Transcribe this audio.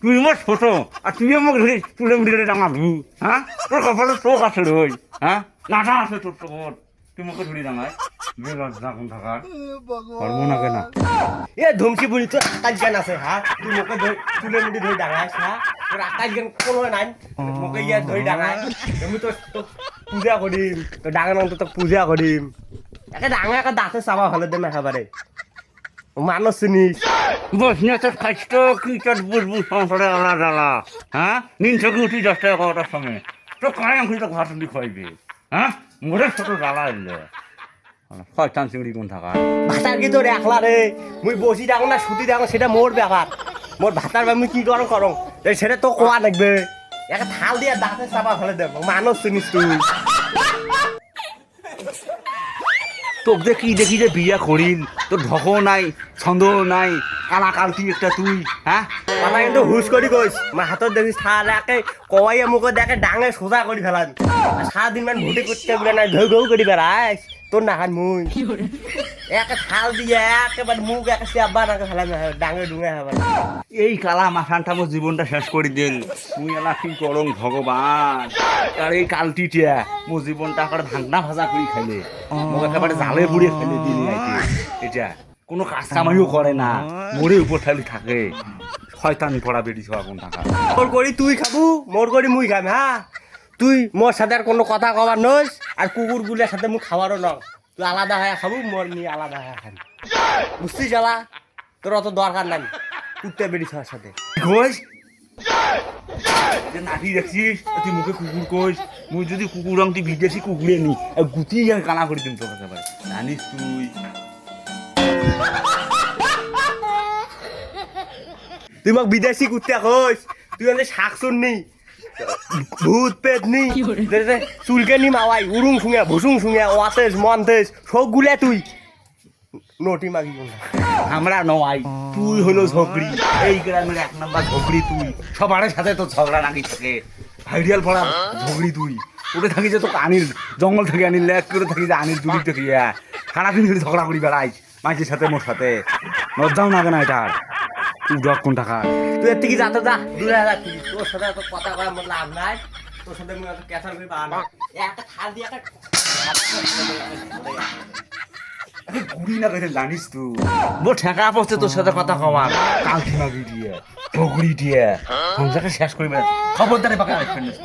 তুই আমার ছোট, আর তুই আমাকে ধরে তুলে মিলে ডাঙাবি হ্যাঁ তোর কপালে চোখ আছে রই হ্যাঁ নাটা আছে তোর চোখর তুই আমাকে ধরে ডাঙায় এ ধমকি বুড়ি তো গান আছে, হা? তুই মোকে ধরে তুলে মুটি ধরে ডাঙাইস হা? তোর গান কোনো নাই। মোকে ইয়া ধরে পূজা করিম তো ডাঙানো তো পূজা করিম একে ডাঙা একে দাঁতে চাবা ভালো দে একেবারে মানুষ চিনিস বস না তোর খাইছ কি তোর বুঝবু সংসারে আলা হ্যাঁ নিন থেকে উঠি দশটা এগারোটার সময়। তো কায় আমি তো ঘাট দি খাইবে হ্যাঁ মোরে ছোট জ্বালা এলে শয়তান চিংড়ি কোন থাকা? ভাতার কি তোর একলা রে মুই বসি ডাঙো না সুতি ডাঙো সেটা মোর ব্যাপার মোর ভাতার বা মুই কি করম এই সেটা তো কোয়া লাগবে। একে থাল দিয়া দাঁতে চাপা ফেলে দেব মানুষ চিনিস তুই। তোক দেখি দেখি যে বিয়া করিল? তোর ধকও নাই ছন্দ নাই কালা কালতি একটা তুই হ্যাঁ? কথা কিন্তু হুস করি কইস মা হাতত দেখিস একে কওয়াইয়া মুখে দেখে ডাঙে সোজা করি ফেলান। সারাদিন মান ভুটি করতে বলে না ঘৌ ঘৌ করি বেড়াইস তোর নাখান মুই। একে থাল দিয়ে একেবারে মুখ একে চেপবা নাকে ফেলাম ডাঙে ডুঙে হবার এই কালা মাথানটা মোর জীবনটা শেষ করে দিল মুই এলা কি করং ভগবান। আর এই কালটিটিয়া মোর জীবনটা আকার ভাঙনা ভাজা করে খাইলে। মোক একেবারে জালে পুড়িয়ে ফেলে দিলি নাকি এটা কোনো কাজ কামাইও করে না। মোরে উপর থালি থাকে। শয়তান পড়া বেরিয়েছ এখন টাকা। মোর করি তুই খাবু মোর করি মুই খাম হ্যাঁ তুই মোর সাথে আর কোনো কথা কবার নস আর কুকুর গুলের সাথে মুই খাবারও ন তুই আলাদা হয়ে খাবু মোর নিয়ে আলাদা হয়ে খাবি বুঝছিস জ্বালা তোর অত দরকার নাই। কুত্তে বেরিয়েছ ওর সাথে। যে নাতি দেখছিস তুই মুখে কুকুর কইস মুই যদি কুকুর রং তুই বিদেশি কুকুরে নি। গুতি কানা করে দিন তোর একেবারে জানিস তুই। তুই মোক বিদেশি কুত্তে কইস তুই মানে শাক শুননি ভূত পেট নি চুলকে নি মাওয়াই উড়ুং শুঙে ভুসুং শুঙে ওয়াতেস মন্তেস সব গুলে তুই। নটি মাগি আমরা নয় তুই হলো ঝগড়ি। এই গ্রামের এক নাম্বার ঝগড়ি তুই। সবার সাথে তো ঝগড়া লাগি থাকে। ভাইরিয়াল পড়া ঝগড়ি তুই। ওটা থাকি যে তোকে আনিল জঙ্গল থেকে আনিল এক করে থাকি যে আনিল দূরি থেকে সারাদিন ধরে ঝগড়া করি বেড়াইস মাঝের সাথে মোর সাথে। লজ্জাও না কেন এটা তুই ডক কোন টাকা তুই এর থেকে যাতে যা দূরে যা। তুই তোর সাথে কথা করার মতো লাভ নাই। তোর সাথে এত ক্যাসার করে পাওয়া না একটা থাল দিয়ে একটা ঘুরি না কেন জানিস তুই বো ঠেকা পড়ছে তোর সাথে কথা কবার কালকি মাগি দিয়ে ঝগড়ি দিয়ে। শেষ করি খবরদারে পাকা রাখবেন তুই